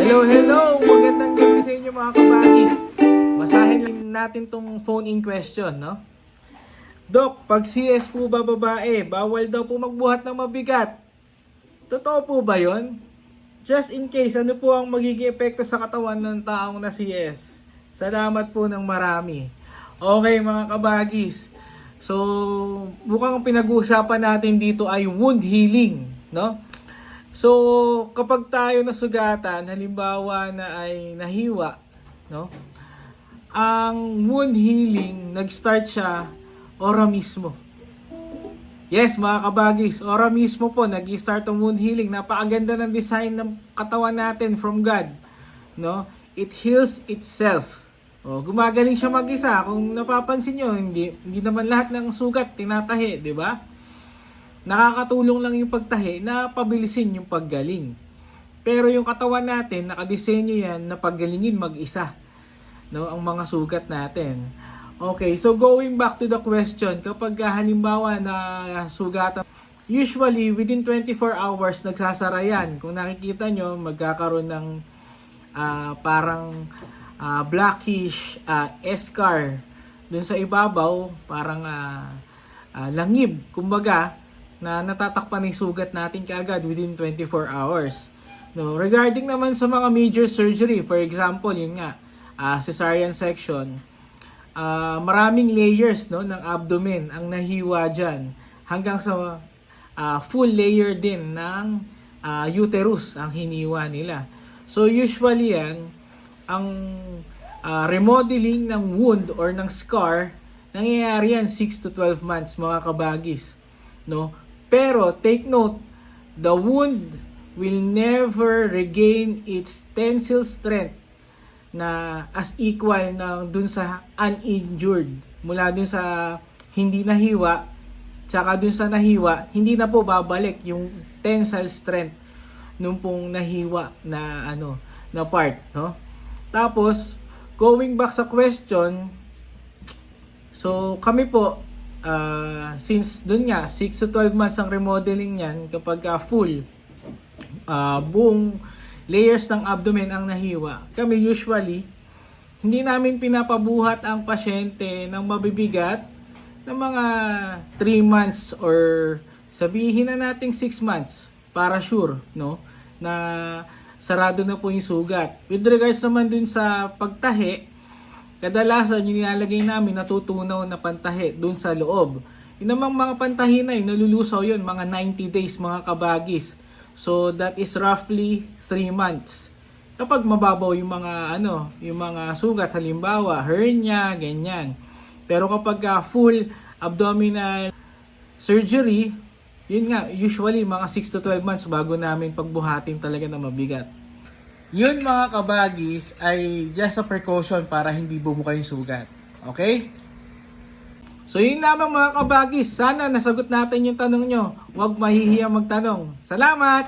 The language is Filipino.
Hello, hello! Magandang gabi sa inyo mga kabagis. Basahin natin tong phone in question, no? Dok, pag CS po ba babae, bawal daw po magbuhat ng mabigat. Totoo po ba yon? Just in case, ano po ang magiging epekto sa katawan ng taong na CS? Salamat po ng marami. Okay mga kabagis. So, mukhang pinag-uusapan natin dito ay wound healing, no? So, kapag tayo nasugatan, halimbawa na ay nahiwa, no? Ang wound healing, nag-start siya ora mismo. Yes, mga kabagis, ora mismo po, nag-start ang wound healing. Napakaganda ng design ng katawan natin from God. No? It heals itself. O, gumagaling siya mag-isa. Kung napapansin nyo, hindi, hindi naman lahat ng sugat tinatahi, di ba? Nakakatulong lang yung pagtahi na pabilisin yung paggaling. Pero yung katawan natin, nakadesenyo yan na paggalingin mag-isa. No, ang mga sugat natin. Okay, so going back to the question, kapag halimbawa na sugatan, usually within 24 hours nagsasara yan. Kung nakikita nyo, magkakaroon ng ah, parang ah, blackish ah, scar dun sa ibabaw, parang ah, ah, langib, kumbaga, na natatakpan ng sugat natin kaagad within 24 hours. No, regarding naman sa mga major surgery, for example, yun nga, ah, cesarean section, ah, maraming layers no ng abdomen ang nahiwa diyan hanggang sa ah, full layer din ng ah, uterus ang hiniwa nila. So usually yan ang ah, remodeling ng wound or ng scar nangyayari yan 6 to 12 months mga kabagis no pero take note the wound will never regain its tensile strength na as equal na dun sa uninjured. Mula dun sa hindi nahiwa tsaka dun sa nahiwa hindi na po babalik yung tensile strength nung pong nahiwa na ano na part no? Tapos going back sa question so kami po ah, since dun nga 6 to 12 months ang remodeling niyan kapag ah, full ah, buong layers ng abdomen ang nahiwa. Kami usually, hindi namin pinapabuhat ang pasyente ng mabibigat ng mga 3 months or sabihin na nating 6 months para sure, no? Na sarado na po yung sugat. With regards naman dun sa pagtahi, kadalasan yung nilalagay namin natutunaw na pantahi dun sa loob. Yung mga pantahi na yun, nalulusaw yun, mga 90 days, mga kabagis. So that is roughly 3 months. Kapag mababaw yung mga ano, yung mga sugat halimbawa hernia, ganyan. Pero kapag ah, full abdominal surgery, yun nga, usually mga 6 to 12 months bago namin pagbuhatin talaga na mabigat. Yun mga kabagis ay just a precaution para hindi bumuka yung sugat. Okay? So yun lamang mga kabagis. Sana nasagot natin yung tanong nyo. Huwag mahihiya magtanong. Salamat!